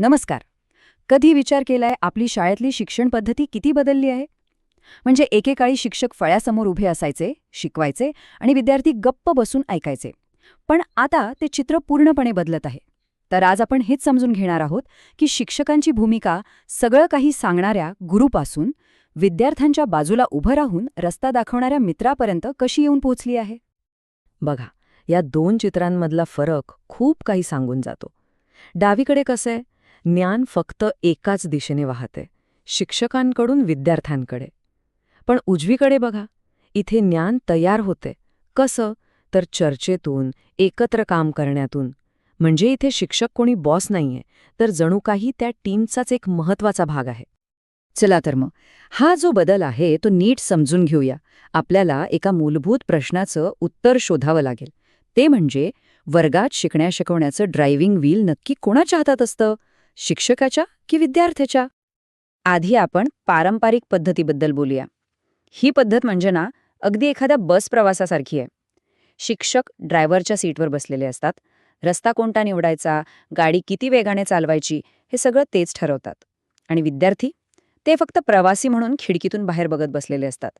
नमस्कार. कधी विचार केलाय आपली शाळेतली शिक्षण पद्धती किती बदलली आहे? म्हणजे एकेकाळी शिक्षक फळ्यासमोर उभे असायचे शिकवायचे आणि विद्यार्थी गप्प बसून ऐकायचे. पण आता ते चित्र पूर्णपणे बदलत आहे. तर आज आपण हेच समजून घेणार आहोत की शिक्षकांची भूमिका सगळं काही सांगणाऱ्या गुरुपासून विद्यार्थ्यांच्या बाजूला उभं राहून रस्ता दाखवणाऱ्या मित्रापर्यंत कशी येऊन पोहोचली आहे? बघा या दोन चित्रांमधला फरक खूप काही सांगून जातो. डावीकडे कसं आहे? ज्ञान फक्त एकाच दिशेने वाहते शिक्षकांकडून विद्यार्थ्यांकडे. पण उजवीकडे बघा इथे ज्ञान तयार होते. कसं? तर चर्चेतून एकत्र काम करण्यातून. म्हणजे इथे शिक्षक कोणी बॉस नाहीये तर जणू काही त्या टीमचाच एक महत्त्वाचा भाग आहे. चला तर मग हा जो बदल आहे तो नीट समजून घेऊया. आपल्याला एका मूलभूत प्रश्नाचं उत्तर शोधावं लागेल. ते म्हणजे वर्गात शिकण्या शिकवण्याचं ड्रायव्हिंग व्हील नक्की कोणाच्या हातात असतं? शिक्षकाच्या की विद्यार्थ्याच्या? आधी आपण पारंपरिक पद्धतीबद्दल बोलूया. ही पद्धत म्हणजे ना अगदी एखाद्या बस प्रवासासारखी आहे. शिक्षक ड्रायव्हरच्या सीटवर बसलेले असतात. रस्ता कोणता निवडायचा गाडी किती वेगाने चालवायची हे सगळं तेच ठरवतात. आणि विद्यार्थी? ते फक्त प्रवासी म्हणून खिडकीतून बाहेर बघत बसलेले असतात.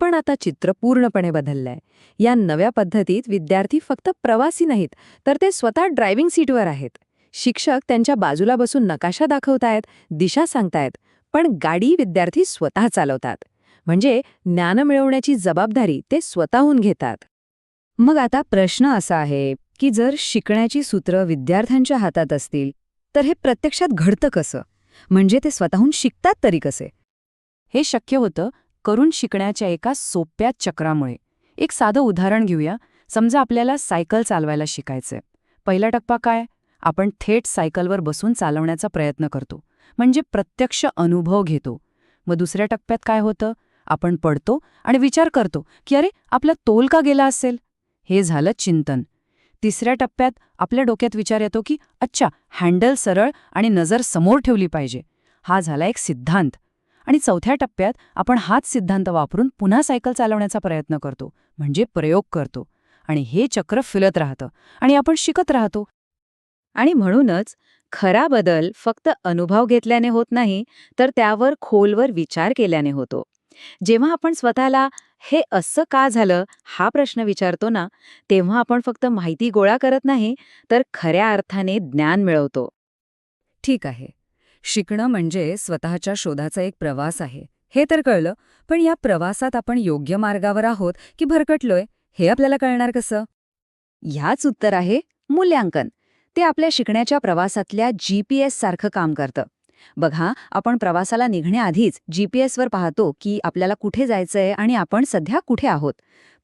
पण आता चित्र पूर्णपणे बदललंय. या नव्या पद्धतीत विद्यार्थी फक्त प्रवासी नाहीत तर ते स्वतः ड्रायव्हिंग सीटवर आहेत. शिक्षक त्यांच्या बाजूला बसून नकाशा दाखवतायत दिशा सांगतायत पण गाडी विद्यार्थी स्वतः चालवतात. म्हणजे ज्ञान मिळवण्याची जबाबदारी ते स्वतःहून घेतात. मग आता प्रश्न असा आहे की जर शिकण्याची सूत्र विद्यार्थ्यांच्या हातात असतील तर हे प्रत्यक्षात घडतं कसं? म्हणजे ते स्वतःहून शिकतात तरी कसे? हे शक्य होतं करून शिकण्याच्या एका सोप्या चक्रामुळे. एक साधं उदाहरण घेऊया. समजा आपल्याला सायकल चालवायला शिकायचंय. पहिला टप्पा काय? आपण थेट सायकलवर बसून चालवण्याचा प्रयत्न करतो. म्हणजे प्रत्यक्ष अनुभव घेतो. मग दुसऱ्या टप्प्यात काय होतं? आपण पडतो आणि विचार करतो की अरे आपला तोल का गेला असेल? हे झालं चिंतन. तिसऱ्या टप्प्यात आपल्या डोक्यात विचार येतो की अच्छा हँडल सरळ आणि नजर समोर ठेवली पाहिजे. हा झाला एक सिद्धांत. आणि चौथ्या टप्प्यात आपण हाच सिद्धांत वापरून पुन्हा सायकल चालवण्याचा प्रयत्न करतो. म्हणजे प्रयोग करतो. आणि हे चक्र फिरत राहतं. आणि आपण शिकत राहतो. आणि म्हणूनच खरा बदल फक्त अनुभव घेतल्याने होत नाही तर त्यावर खोलवर विचार केल्याने होतो. जेव्हा आपण स्वतःला हे असं का झालं? हा प्रश्न विचारतो ना तेव्हा आपण फक्त माहिती गोळा करत नाही तर खऱ्या अर्थाने ज्ञान मिळवतो. ठीक आहे. शिकणं म्हणजे स्वतःच्या शोधाचा एक प्रवास आहे. हे तर कळलं पण या प्रवासात आपण योग्य मार्गावर आहोत की भरकटलोय? हे आपल्याला कळणार कसं? ह्याच उत्तर आहे मूल्यांकन. ते आपल्या शिकण्याच्या प्रवासातल्या जी पी एस सारखं काम करतं. बघा आपण प्रवासाला निघण्याआधीच जी पी एसवर पाहतो की आपल्याला कुठे जायचंय आणि आपण सध्या कुठे आहोत.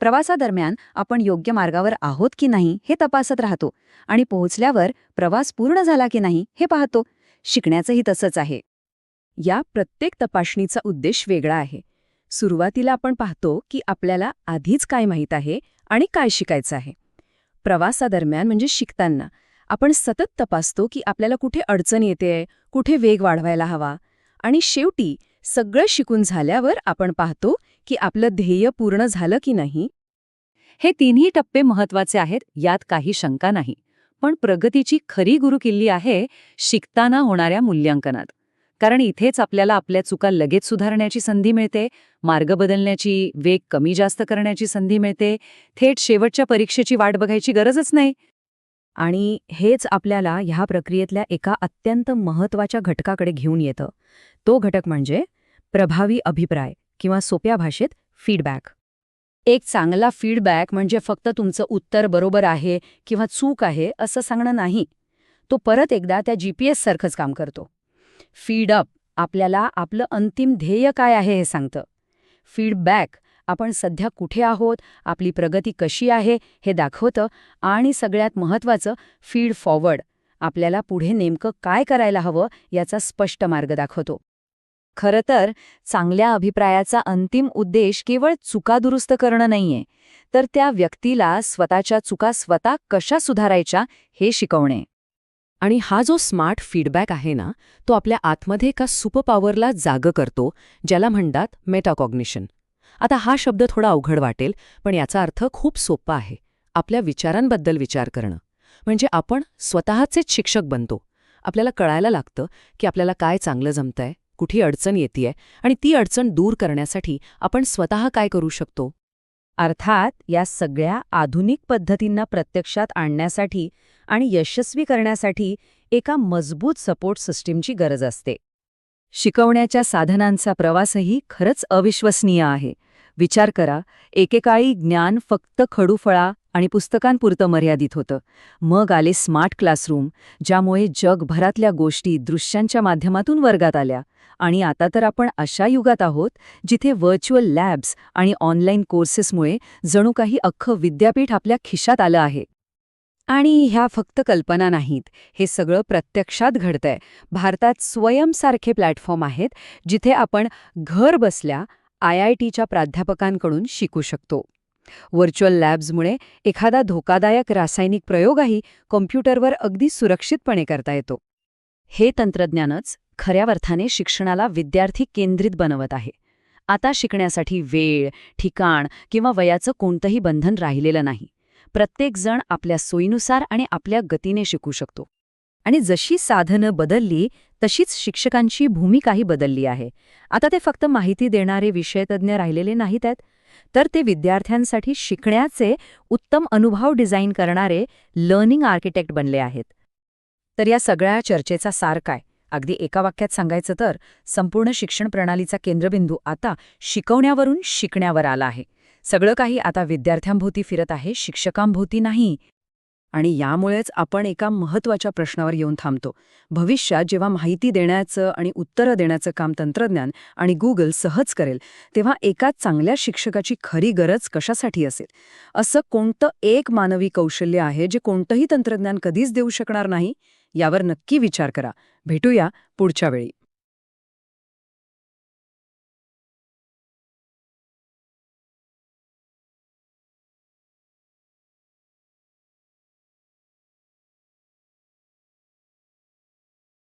प्रवासादरम्यान आपण योग्य मार्गावर आहोत की नाही हे तपासत राहतो आणि पोहोचल्यावर प्रवास पूर्ण झाला की नाही हे पाहतो. शिकण्याचंही तसंच आहे. या प्रत्येक तपासणीचा उद्देश वेगळा आहे. सुरुवातीला आपण पाहतो की आपल्याला आधीच काय माहीत आहे आणि काय शिकायचं आहे. प्रवासादरम्यान म्हणजे शिकताना. आपण सतत तपासतो की आपल्याला कुठे अडचण येते कुठे वेग वाढवायला हवा. आणि शेवटी सगळं शिकून झाल्यावर आपण पाहतो की आपलं ध्येय पूर्ण झालं की नाही. हे तिन्ही टप्पे महत्त्वाचे आहेत यात काही शंका नाही. पण प्रगतीची खरी गुरुकिल्ली आहे शिकताना होणाऱ्या मूल्यांकनात. कारण इथेच आपल्याला आपल्या चुका लगेच सुधारण्याची संधी मिळते मार्ग बदलण्याची वेग कमी जास्त करण्याची संधी मिळते थेट शेवटच्या परीक्षेची वाट बघायची गरजच नाही. आणि हेच आपल्याला ह्या प्रक्रियेतल्या एका अत्यंत महत्त्वाच्या घटकाकडे घेऊन येतं. तो घटक म्हणजे प्रभावी अभिप्राय किंवा सोप्या भाषेत फीडबॅक एक चांगला फीडबॅक म्हणजे फक्त तुमचं उत्तर बरोबर आहे किंवा चूक आहे असं सांगणं नाही. तो परत एकदा त्या जीपीएस सारखंच काम करतो. फीडअप आपल्याला आपलं अंतिम ध्येय काय आहे हे सांगतं. फीडबॅक आपण सध्या कुठे आहोत आपली प्रगती कशी आहे हे दाखवतं आणि सगळ्यात महत्त्वाचं फीड फॉरवर्ड आपल्याला पुढे नेमकं काय करायला हवं याचा स्पष्ट मार्ग दाखवतो. खरं तर चांगल्या अभिप्रायाचा अंतिम उद्देश केवळ चुका दुरुस्त करणं नाहीये तर त्या व्यक्तीला स्वतःच्या चुका स्वतः कशा सुधारायच्या हे शिकवणे. आणि हा जो स्मार्ट फीडबॅक आहे ना तो आपल्या आतमध्ये एका सुपरपॉवरला जाग करतो ज्याला म्हणतात मेटाकॉग्निशन. आता हा शब्द थोडा अवघड वाटेल पण याचा अर्थ खूप सोपा आहे. आपल्या विचारांबद्दल विचार करणं. म्हणजे आपण स्वतःचेच शिक्षक बनतो. आपल्याला कळायला लागतं की आपल्याला काय चांगलं जमतंय कुठे अडचण येतेय आणि ती अडचण दूर करण्यासाठी आपण स्वतः काय करू शकतो? अर्थात या सगळ्या आधुनिक पद्धतींना प्रत्यक्षात आणण्यासाठी आणि यशस्वी करण्यासाठी एका मजबूत सपोर्ट सिस्टीमची गरज असते. शिकवण्याच्या साधनांचा प्रवासही खरंच अविश्वसनीय आहे. विचार करा एकेकाळी ज्ञान फक्त खडूफळा आणि पुस्तकांपुरतं मर्यादित होतं. मग आले स्मार्ट क्लासरूम ज्यामुळे जगभरातल्या गोष्टी दृश्यांच्या माध्यमातून वर्गात आल्या. आणि आता तर आपण अशा युगात आहोत जिथे व्हर्च्युअल लॅब्स आणि ऑनलाईन कोर्सेसमुळे जणू काही अख्खं विद्यापीठ आपल्या खिशात आलं आहे. आणि ह्या फक्त कल्पना नाहीत हे सगळं प्रत्यक्षात घडतंय. भारतात स्वयंसारखे प्लॅटफॉर्म आहेत जिथे आपण घर बसल्या आय आय टीच्या प्राध्यापकांकडून शिकू शकतो. व्हर्च्युअल लॅब्समुळे एखादा धोकादायक रासायनिक प्रयोगही कॉम्प्युटरवर अगदी सुरक्षितपणे करता येतो. हे तंत्रज्ञानच खऱ्या अर्थाने शिक्षणाला विद्यार्थी केंद्रित बनवत आहे. आता शिकण्यासाठी वेळ ठिकाण किंवा वयाचं कोणतंही बंधन राहिलेलं नाही. प्रत्येकजण आपल्या सोयीनुसार आणि आपल्या गतीने शिकू शकतो. आणि जशी साधनं बदलली तशीच शिक्षकांची भूमिकाही बदलली आहे. आता ते फक्त माहिती देणारे विषयतज्ञ राहिलेले नाहीत आहेत तर ते विद्यार्थ्यांसाठी शिकण्याचे उत्तम अनुभव डिझाईन करणारे लर्निंग आर्किटेक्ट बनले आहेत. तर या सगळ्या चर्चेचा सार काय? अगदी एका वाक्यात सांगायचं तर संपूर्ण शिक्षण प्रणालीचा केंद्रबिंदू आता शिकवण्यावरून शिकण्यावर आला आहे. सगळं काही आता विद्यार्थ्यांभोवती फिरत आहे शिक्षकांभोवती नाही. आणि यामुळेच आपण एका महत्त्वाच्या प्रश्नावर येऊन थांबतो. भविष्यात जेव्हा माहिती देण्याचं आणि उत्तरं देण्याचं काम तंत्रज्ञान आणि गुगल सहज करेल तेव्हा एका चांगल्या शिक्षकाची खरी गरज कशासाठी असेल? असं कोणतं एक मानवी कौशल्य आहे जे कोणतंही तंत्रज्ञान कधीच देऊ शकणार नाही? यावर नक्की विचार करा. भेटूया पुढच्या वेळी.